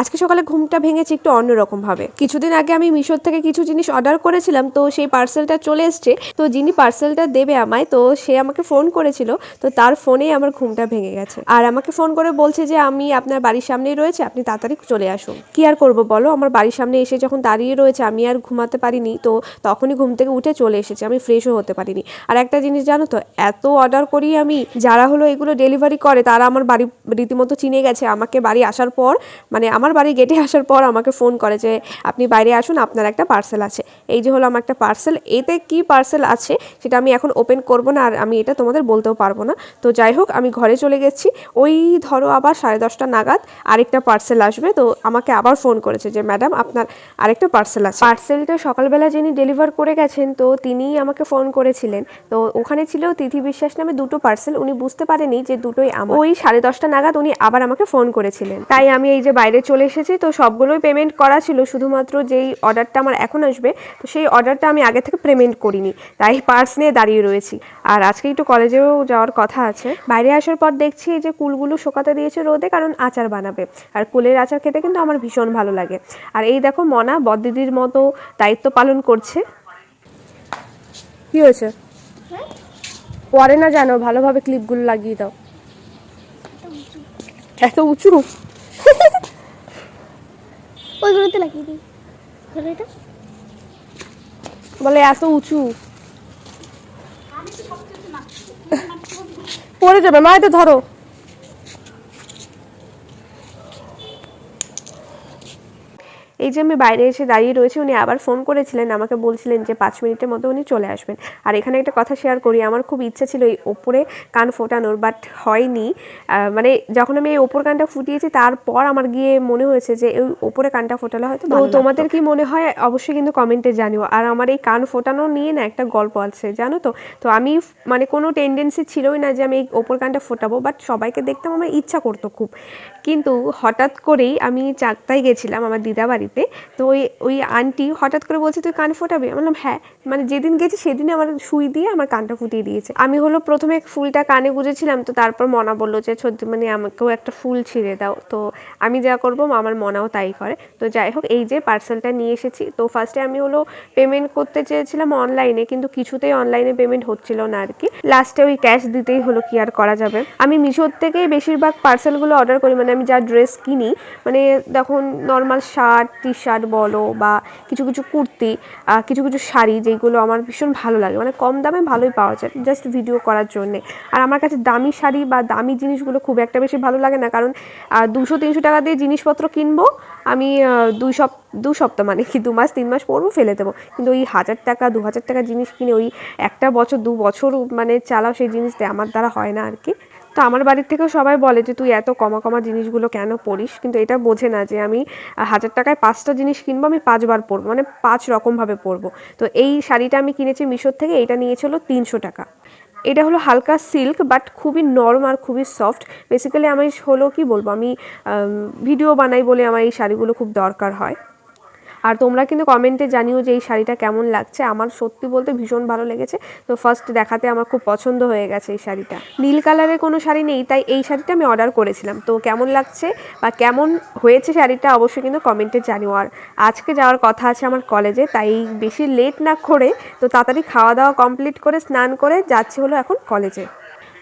আজকে সকালে ঘুমটা ভেঙেছে একটু অন্যরকমভাবে কিছুদিন আগে আমি মিশোর থেকে কিছু জিনিস অর্ডার করেছিলাম, তো সেই পার্সেলটা চলে এসছে। তো যিনি পার্সেলটা দেবে আমায়, তো সে আমাকে ফোন করেছিল, তো তার ফোনেই আমার ঘুমটা ভেঙে গেছে। আর আমাকে ফোন করে বলছে যে, আমি আপনার বাড়ির সামনেই রয়েছে, আপনি তাড়াতাড়ি চলে আসুন। কি আর করব বলো? আমার বাড়ির সামনে এসে যখন দাঁড়িয়ে রয়েছে, আমি আর ঘুমাতে পারিনি, তো তখনই ঘুম থেকে উঠে চলে এসেছে, আমি ফ্রেশও হতে পারিনি। আর একটা জিনিস জানো তো, এত অর্ডার করি আমি, যারা হলো এগুলো ডেলিভারি করে, তারা আমার বাড়ি রীতিমতো চিনে গেছে, আমাকে বাড়ি আসার পর মানে আমার বাড়ি গেটে আসার পর আমাকে ফোন করে যে আপনি বাইরে আসুন আপনার একটা পার্সেল আছে। এই যে হলো আমার একটা পার্সেল এতে কি পার্সেল আছে সেটা আমি এখন ওপেন করব না আর আমি এটা তোমাদের বলতেও পারব না। তো যাই হোক আমি ঘরে চলে গেছি। ওই ধরো আবার সাড়ে দশটা নাগাদ আরেকটা পার্সেল আসবে। তো আমাকে আবার ফোন করেছে যে ম্যাডাম আপনার আরেকটা পার্সেল আছে। পার্সেলটা সকালবেলা যিনি ডেলিভার করে গেছেন তো তিনিই আমাকে ফোন করেছিলেন। তো ওখানে ছিল তিথি বিশ্বাস নামে দুটো পার্সেল উনি বুঝতে পারেনি যে দুটোই আমার। ওই সাড়ে দশটা নাগাদ উনি আবার আমাকে ফোন করেছিলেন। তাই আমি এই যে বাইরে চলে এসেছি। তো সবগুলোই পেমেন্ট করা ছিল, শুধুমাত্র যেই অর্ডারটা আমার এখন আসবে, তো সেই অর্ডারটা আমি আগে থেকে পেমেন্ট করিনি, তাই পার্স নিয়ে দাঁড়িয়ে রয়েছি। আর আজকে একটু কলেজেও যাওয়ার কথা আছে। বাইরে আসার পর দেখছি যে কুলগুলো শোকাতে দিয়েছে রোদে, কারণ আচার বানাবে। আর কুলের আচার খেতে কিন্তু আমার ভীষণ ভালো লাগে। আর এই দেখো মনা বদ্দিদির মতো দায়িত্ব পালন করছে। কি হয়েছে? পরে না জানো, ভালোভাবে ক্লিপগুলো লাগিয়ে দাও। এত উঁচু? ওইগুলোতে লাগিয়ে দিই। ধরো এটা। বলে এত উঁচু। পড়ে যাবে মা এটা ধরো। এই যে আমি বাইরে এসে দাঁড়িয়ে রয়েছি উনি আবার ফোন করেছিলেন আমাকে বলছিলেন যে পাঁচ মিনিটের মধ্যে উনি চলে আসবেন। আর এখানে একটা কথা শেয়ার করি আমার খুব ইচ্ছা ছিল এই ওপরে কান ফোটানোর বাট হয়নি। মানে যখন আমি এই ওপর কানটা ফুটিয়েছি তারপর আমার গিয়ে মনে হয়েছে যে এই ওপরে কানটা ফোটালে হয়তো তো তোমাদের কি মনে হয়? অবশ্যই কিন্তু কমেন্টে জানিও। আর আমার এই কান ফোটানো নিয়ে না একটা গল্প আছে জানো তো? তো আমি মানে কোনো টেন্ডেন্সি ছিলই না যে আমি এই ওপর কানটা ফোটাবো বাট সবাইকে দেখতাম আমার ইচ্ছা করতো খুব। কিন্তু হঠাৎ করেই আমি চাকতায় গেছিলাম আমার দিদা বাড়িতে। তো ওই ওই আন্টি হঠাৎ করে বলছে, তুই কান ফোটাবি? আমি বললাম হ্যাঁ। মানে যেদিন গেছি সেদিনে আমার সুই দিয়ে আমার কানটা ফুটিয়ে দিয়েছে। আমি হলো প্রথমে ফুলটা কানে গুঁজেছিলাম, তো তারপর মনা বলল যে সত্যি মানে আমাকেও একটা ফুল ছিঁড়ে দাও। তো আমি যা করব আমার মনাও তাই করে। তো যাই হোক, এই যে পার্সেলটা নিয়ে এসেছি। তো ফার্স্টে আমি হলো পেমেন্ট করতে চেয়েছিলাম অনলাইনে কিন্তু কিছুতেই অনলাইনে পেমেন্ট হচ্ছিল না আর কি। লাস্টে ওই ক্যাশ দিতেই হলো, কি আর করা যাবে? আমি মিশোর থেকেই বেশিরভাগ পার্সেলগুলো অর্ডার করি মানে আমি যা ড্রেস কিনি মানে দেখুন নর্মাল শার্ট টি শার্ট বলো বা কিছু কিছু কুর্তি কিছু কিছু শাড়ি যেগুলো আমার ভীষণ ভালো লাগে। মানে কম দামে ভালোই পাওয়া যায় জাস্ট ভিডিও করার জন্যে। আর আমার কাছে দামি শাড়ি বা দামি জিনিসগুলো খুব একটা বেশি ভালো লাগে না, কারণ দুশো তিনশো টাকা দিয়ে জিনিসপত্র কিনবো, আমি দুই সপ, দু সপ্তাহ মানে কি, দু মাস, তিন মাস পরবো, ফেলে দেবো। কিন্তু ওই হাজার টাকা, দু হাজার টাকা জিনিস কিনে ওই একটা বছর, দু বছর মানে চালাও সেই জিনিসটা আমার দ্বারা হয় না আর কি। তো আমার বাড়ির থেকেও সবাই বলে যে, তুই এত কমা কমা জিনিসগুলো কেন পরিস কিন্তু এটা বোঝে না যে, আমি হাজার টাকায় পাঁচটা জিনিস কিনবো, আমি পাঁচবার পরবো মানে পাঁচ রকমভাবে পরবো। তো এই শাড়িটা আমি কিনেছি মিশোর থেকে, এইটা নিয়েছিল তিনশো টাকা। এটা হলো হালকা সিল্ক, বাট খুবই নরম আর খুবই সফট। বেসিক্যালি আমি হলো কি বলব আমি, ভিডিও বানাই বলে আমার এই শাড়িগুলো খুব দরকার হয়। আর তোমরা কিন্তু কমেন্টে জানিও যে এই শাড়িটা কেমন লাগছে। আমার সত্যি বলতে ভীষণ ভালো লেগেছে। তো ফার্স্ট দেখাতে আমার খুব পছন্দ হয়ে গেছে এই শাড়িটা। নীল কালারের কোনো শাড়ি নেই, তাই এই শাড়িটা আমি অর্ডার করেছিলাম। তো কেমন লাগছে বা কেমন হয়েছে শাড়িটা অবশ্যই কিন্তু কমেন্টে জানিও। আর আজকে যাওয়ার কথা আছে আমার কলেজে তাই বেশি লেট না করে তো তাড়াতাড়ি খাওয়া দাওয়া কমপ্লিট করে, স্নান করে যাচ্ছি হলো এখন কলেজে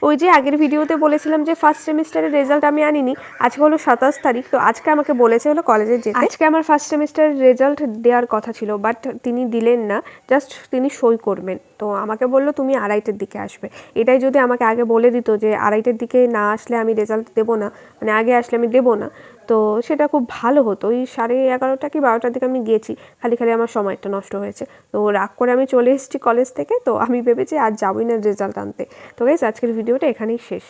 ওই যে আগের ভিডিওতে বলেছিলাম যে ফার্স্ট সেমিস্টারের রেজাল্ট আমি আনিনি, আজকে হলো সাতাশ তারিখ, তো আজকে আমাকে বলেছে হলো কলেজে যে আজকে আমার ফার্স্ট সেমিস্টারের রেজাল্ট দেওয়ার কথা ছিল বাট তিনি দিলেন না জাস্ট তিনি সই করবেন। তো আমাকে বলল, তুমি আড়াইটের দিকে আসবে। এটাই যদি আমাকে আগে বলে দিত যে আড়াইটের দিকে না আসলে আমি রেজাল্ট দেবো না মানে আগে আসলে আমি দেবো না, তো সেটা খুব ভালো হতো। ওই সাড়ে এগারোটা কি বারোটার দিকে আমি গেছি, খালি খালি আমার সময়টা নষ্ট হয়েছে। তো রাগ করে আমি চলে এসেছি কলেজ থেকে, তো আমি ভেবেছি আর যাবোই না রেজাল্ট আনতে। তো গাইজ আজকের ভিডিওটা এখানেই শেষ।